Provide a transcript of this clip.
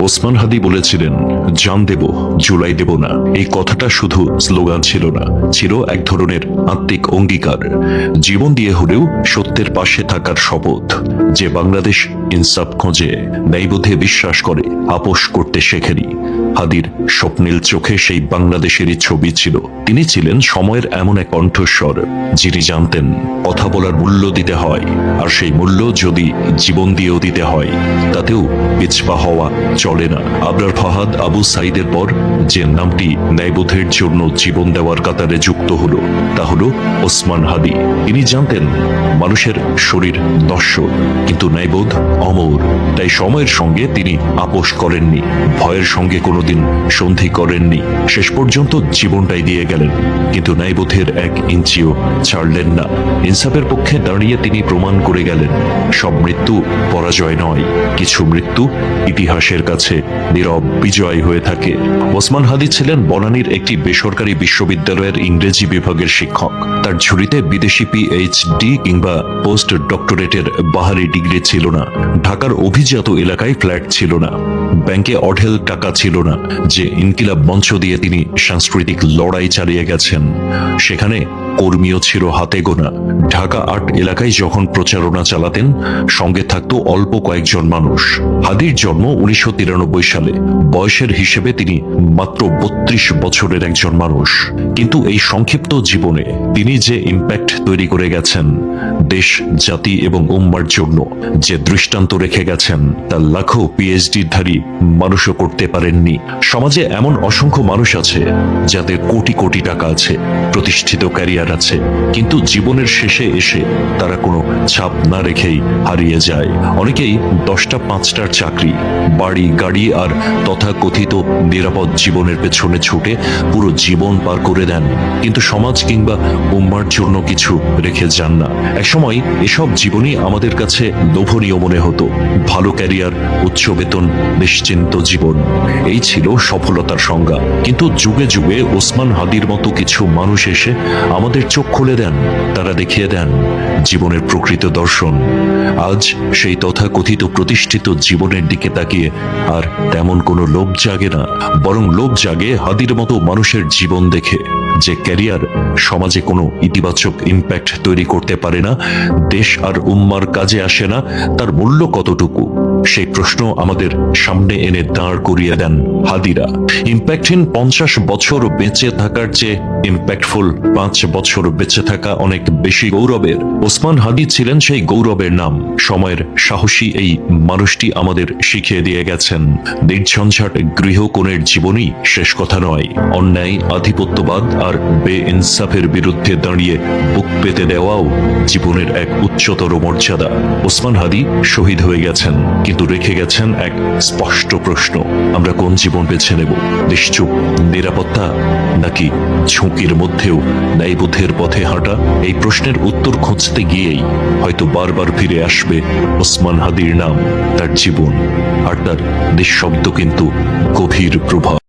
ওসমান হাদি বলেছিলেন, জান দেব, জুলাই দেব না। এই কথাটা শুধু স্লোগান ছিল না, ছিল এক ধরনের আত্মিক অঙ্গীকার। জীবন দিয়ে হলেও সত্যের পাশে থাকার শপথ। যে বাংলাদেশ ইনসাফ খোঁজে, ন্যায়বোধে বিশ্বাস করে, আপোষ করতে শেখেনি। হাদির স্বপ্নীল চোখে সেই বাংলাদেশেরই ছবি ছিল। তিনি ছিলেন সময়ের এমন এক কণ্ঠস্বর, যিনি জানতেন কথা বলার মূল্য দিতে হয়, আর সেই মূল্য যদি জীবন দিয়েও দিতে হয়, তাতেও পিছপা হওয়া চলে না। আবরার ফাহাদ আবু সাইদের পর যে নামটি ন্যায়বোধের জন্য জীবন দেওয়ার কাতারে যুক্ত হলো, তা হলো ওসমান হাদি। তিনি জানতেন মানুষের শরীর নশ্বর কিন্তু ন্যায়বোধ অমর। তাই সময়ের সঙ্গে তিনি আপোষ করেননি। ভয়ের সঙ্গে কোনোদিন সন্ধি করেননি। শেষ পর্যন্ত জীবনটাই দিয়ে গেলেন। কিন্তু ন্যায়বোধের এক ইঞ্চিও ছাড়লেন না। ইনসাফের পক্ষে দাঁড়িয়ে তিনি প্রমাণ করে গেলেন, সব মৃত্যু পরাজয় নয়, কিছু মৃত্যু ইতিহাসের কাছে নীরব বিজয় হয়ে থাকে। ওসমান হাদি ছিলেন বনানীর একটি বেসরকারি বিশ্ববিদ্যালয়ের ইংরেজি বিভাগের শিক্ষক। তার ঝুড়িতে বিদেশি পিএইচডি কিংবা পোস্ট ডক্টরেটের বাহারি ডিগ্রি ছিল না। ঢাকার অভিজাত এলাকায় ফ্ল্যাট ছিল না। ব্যাংকে অঢেল টাকা ছিল না, যে ইনকিলাব মঞ্চ দিয়ে তিনি সাংস্কৃতিক লড়াই চালিয়ে গেছেন। সেখানে কর্মীও ছিল হাতে গোনা। ঢাকা আর্ট এলাকায় যখন প্রচারণা চালাতেন, সঙ্গে থাকতো অল্প কয়েকজন মানুষ। হাদির জন্ম উনিশশো তিরানব্বই সালে। বয়সের হিসেবে তিনি মাত্র বত্রিশ বছরের একজন মানুষ। কিন্তু এই সংক্ষিপ্ত জীবনে তিনি যে ইম্প্যাক্ট তৈরি করে গেছেন, দেশ, জাতি এবং উম্মার জন্য যে দৃষ্টান্ত রেখে গেছেন, তা লাখো পিএইচডি ধারী মানুষও করতে পারেননি। সমাজে এমন অসংখ্য মানুষ আছে, যাদের কোটি কোটি টাকা আছে, প্রতিষ্ঠিত ক্যারিয়ার আছে, কিন্তু জীবনের শেষে এসে তারা কোনো ছাপ না রেখেই হারিয়ে যায়। অনেকেই দশটা পাঁচটার চাকরি, বাড়ি, গাড়ি আর তথাকথিত নিরাপদ জীবনের পেছনে ছুটে পুরো জীবন পার করে দেন। কিন্তু সমাজ কিংবা উম্মার জন্য কিছু রেখে যান না। একসময় এসব জীবনই আমাদের কাছে লোভনীয় মনে হতো। ভালো ক্যারিয়ার, উচ্চ বেতন নিশ্চিন্ত জীবন। এই ছিল সফলতার সংজ্ঞা। কিন্তু যুগে যুগে ওসমান হাদির মতো কিছু মানুষ এসে আমাদের চোখ খুলে দেন। তারা দেখিয়ে দেন, জীবনের প্রকৃত দর্শন। আজ সেই তথাকথিত প্রতিষ্ঠিত জীবনের দিকে তাকিয়ে আর তেমন কোনো লোভ জাগে না। বরং লোভ জাগে হাদির মতো মানুষের জীবন দেখে। যে ক্যারিয়ার সমাজে কোনো ইতিবাচক ইম্প্যাক্ট তৈরি করতে পারে না, দেশ আর উম্মার কাজে আসে না, তার মূল্য কতটুকু? সেই প্রশ্ন আমাদের সামনে এনে দাঁড় করিয়ে দেন হাদিরা। ইম্প্যাক্টহীন পঞ্চাশ বছর বেঁচে থাকার চেয়ে ইম্প্যাক্টফুল পাঁচ বছর বেঁচে থাকা অনেক বেশি গৌরবের। ওসমান হাদি ছিলেন সেই গৌরবের নাম। সময়ের সাহসী এই মানুষটি আমাদের শিখিয়ে দিয়ে গেছেন। নির্ঝঞ্ঝাট গৃহকোণের জীবনই শেষ কথা নয়। অন্যায়, আধিপত্যবাদ আর বে ইনসাফের বিরুদ্ধে দাঁড়িয়ে বুক পেতে দেওয়াও জীবনের এক উচ্চতর মর্যাদা। ওসমান হাদি শহীদ হয়ে গেছেন, কিন্তু রেখে গেছেন এক স্পষ্ট প্রশ্ন, আমরা কোন জীবন বেছে নেব? নিশ্চুপ, নিরাপত্তা, নাকি ঝুঁকির মধ্যেও ন্যায়বোধের পথে হাঁটা? এই প্রশ্নের উত্তর খুঁজতে গিয়েই হয়তো বারবার ফিরে আসবে ওসমান হাদির নাম, তার জীবন, আর তার নিঃশব্দ কিন্তু গভীর প্রভাব।